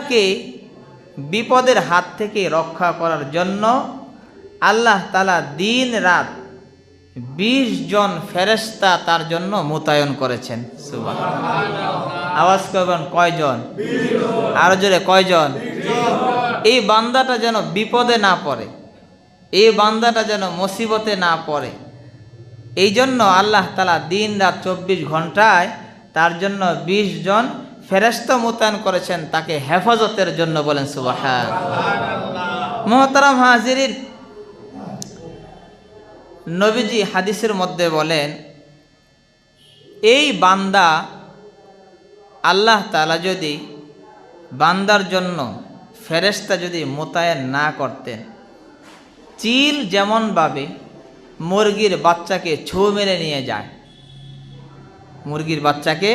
বান্দাকে বিপদের হাত থেকে রক্ষা করার জন্য আল্লাহ তালা দিন রাত বিশ জন ফেরেস্তা তার জন্য মোতায়েন করেছেন। আওয়াজ করবেন কয়জন? আরও জোরে কয়জন? এই বান্দাটা যেন বিপদে না পড়ে, এই বান্দাটা যেন মুসিবতে না পড়ে এই জন্য আল্লাহ তালা দিন রাত চব্বিশ ঘন্টায় তার জন্য বিশ জন ফেরেস্ত মোতায়েন করেছেন, তাকে হেফাজতের জন্য বলেন সুবাহ মোহতারাম হাজিরিন নবীজি হাদিসের মধ্যে বলেন, এই বান্দা আল্লাহ তালা যদি বান্দার জন্য ফেরেস্তা যদি মোতায়েন না করতেন, চিল যেমনভাবে মুরগির বাচ্চাকে ছো মেরে নিয়ে যায়, মুরগির বাচ্চাকে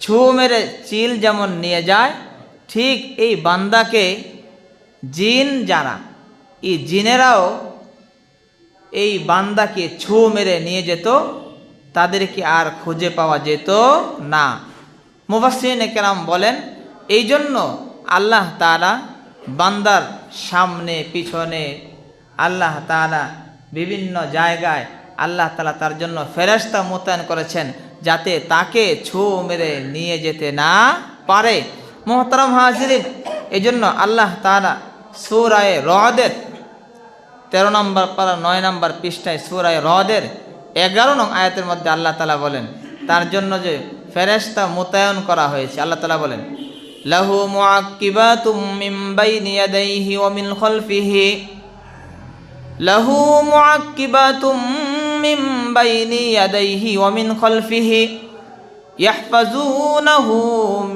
ছো মেরে চিল যেমন নিয়ে যায়, ঠিক এই বান্দাকে জিন যারা, এই জিনেরাও এই বান্দাকে ছো মেরে নিয়ে যেত, তাদেরকে আর খুঁজে পাওয়া যেত না। মুবাসিন কেরাম বলেন, এই জন্য আল্লাহ তালা বান্দার সামনে, পিছনে আল্লাহ তালা বিভিন্ন জায়গায় আল্লাহ তালা তার জন্য ফেরেস্তা মোতায়েন করেছেন। যাতে তাকে ছো মেরে নিয়ে যেতে না পারে। মোহতারাম হাজিরিন এই জন্য আল্লাহ তালা সুরায় রহদের তেরো নম্বর পারা নয় নম্বর পৃষ্ঠায় সুরায় রদের এগারো নং আয়াতের মধ্যে আল্লাহ তালা বলেন, তার জন্য যে ফেরেস্তা মোতায়েন করা হয়েছে, আল্লাহ তালা বলেন, লাহু মুআক্কিবাতুম মিন বাইনি ইয়াদাইহি ওয়া মিন খালফিহি। লাহু মুআক্কিবাতুম মিন বাইনি ইয়াদাইহি ওয়া মিন খালফিহি ইয়াহফাজুনাহু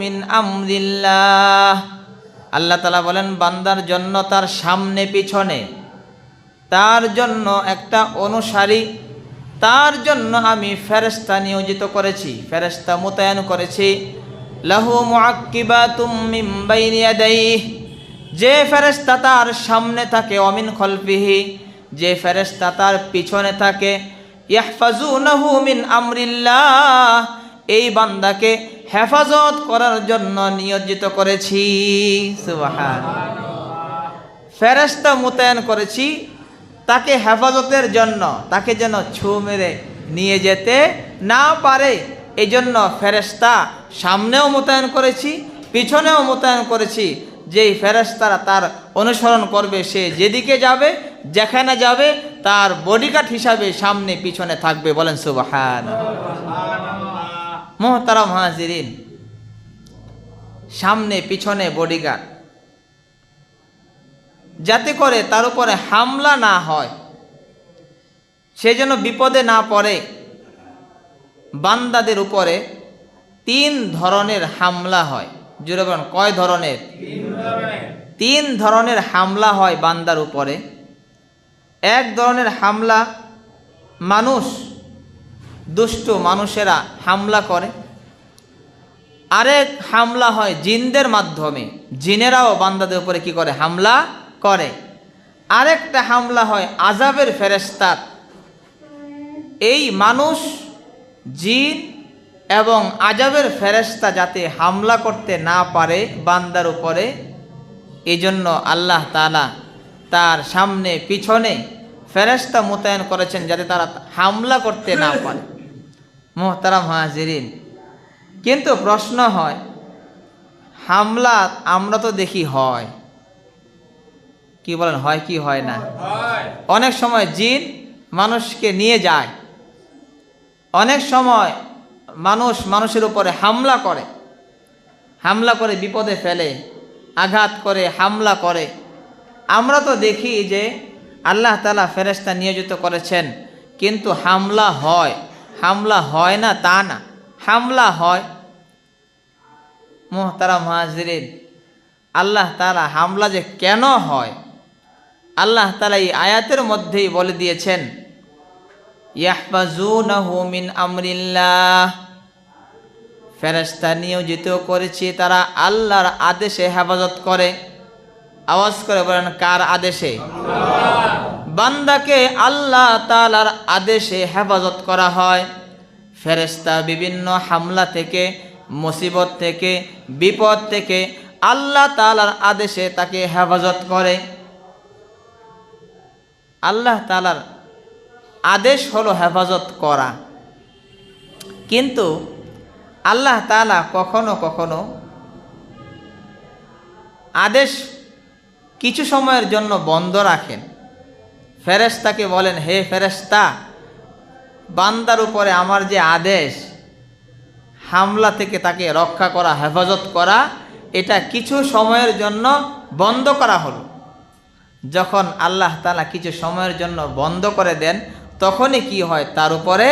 মিন আমরিল্লাহ। আল্লাহ তালা বলেন, বান্দার জন্য তার সামনে পিছনে, তার জন্য একটা অনুসারী, তার জন্য আমি ফেরেস্তা নিয়োজিত করেছি ফেরেস্তা মোতায়েন করেছি। লাহু মুআক্কিবাতুম মিন বাইনি ইয়াদাইহি, যে ফেরেস্তা তার সামনে থাকে অমিন খলফিহি, যে ফেরেস্তা তার পিছনে থাকে ইয়াহফাজুনাহু মিন আমরিল্লাহ। এই বান্দাকে হেফাজত করার জন্য নিয়োজিত করেছি। ফেরেস্তা মোতায়েন করেছি। তাকে হেফাজতের জন্য, তাকে যেন ছু মেরে নিয়ে যেতে না পারে এই জন্য ফেরেস্তা সামনেও মোতায়েন করেছি, পিছনেও মোতায়েন করেছি। যেই ফেরেস্তারা তার অনুসরণ করবে, সে যেদিকে যাবে, যেখানে যাবে তার বডিগার্ড হিসাবে সামনে পিছনে থাকবে বলেন সুবাহান মোহতারাম হাজিরিন, সামনে পিছনে বডিগার্ড যাতে করে তার উপরে হামলা না হয়, সে যেন বিপদে না পড়ে, বান্দাদের উপরে তিন ধরনের হামলা হয়। জুড়ে বলেন, কয় ধরনের। তিন ধরনের হামলা হয় বান্দার উপরে। এক ধরনের হামলা মানুষ, দুষ্ট মানুষেরা হামলা করে। আরেক হামলা হয় জিনদের মাধ্যমে। জিনেরাও বান্দাদের উপরে কি করে? হামলা করে। আরেকটা হামলা হয় আজাবের ফেরেস্তার এই মানুষ, জিন এবং আজাবের ফেরেস্তা যাতে হামলা করতে না পারে বান্দার উপরে এই জন্য আল্লাহ তালা তার সামনে পিছনে ফেরেস্তা মোতায়েন করেছেন যাতে তারা হামলা করতে না পারে। মোহতারাম হাজিরিন। কিন্তু প্রশ্ন হয় হামলা আমরা তো দেখি হয়। কি বলেন হয় কি হয় না? অনেক সময় জিন মানুষকে নিয়ে যায়। অনেক সময় মানুষ মানুষের উপরে হামলা করে। হামলা করে বিপদে ফেলে আঘাত করে হামলা করে। আমরা তো দেখি যে আল্লাহ তালা ফেরেস্তা নিয়োজিত করেছেন, কিন্তু হামলা হয়। হামলা হয় না তা না। হামলা হয়। মোহতারাম হাজরিন, আল্লাহ তালা হামলা যে কেন হয়? আল্লাহ তালা এই আয়াতের মধ্যেই বলে দিয়েছেন মিন আমরিল্লাহ। ফেরেস্তা নিয়োজিত করেছি, তারা আল্লাহর আদেশে হেফাজত করে। আওয়াজ করে বলেন, কার আদেশে? বান্দাকে আল্লাহ তালার আদেশে হেফাজত করা হয়। ফেরেস্তা বিভিন্ন হামলা থেকে, মুসিবত থেকে, বিপদ থেকে আল্লাহ তালার আদেশে তাকে হেফাজত করে। আল্লাহ তালার আদেশ হলো হেফাজত করা। কিন্তু আল্লাহ তালা কখনো কখনো আদেশ কিছু সময়ের জন্য বন্ধ রাখেন। ফেরেশতাকে বলেন, হে ফেরেশতা, বান্দার উপরে আমার যে আদেশ, হামলা থেকে তাকে রক্ষা করা, হেফাজত করা, এটা কিছু সময়ের জন্য বন্ধ করা হলো। যখন আল্লাহ তালা কিছু সময়ের জন্য বন্ধ করে দেন, তখনই কি হয়? তার উপরে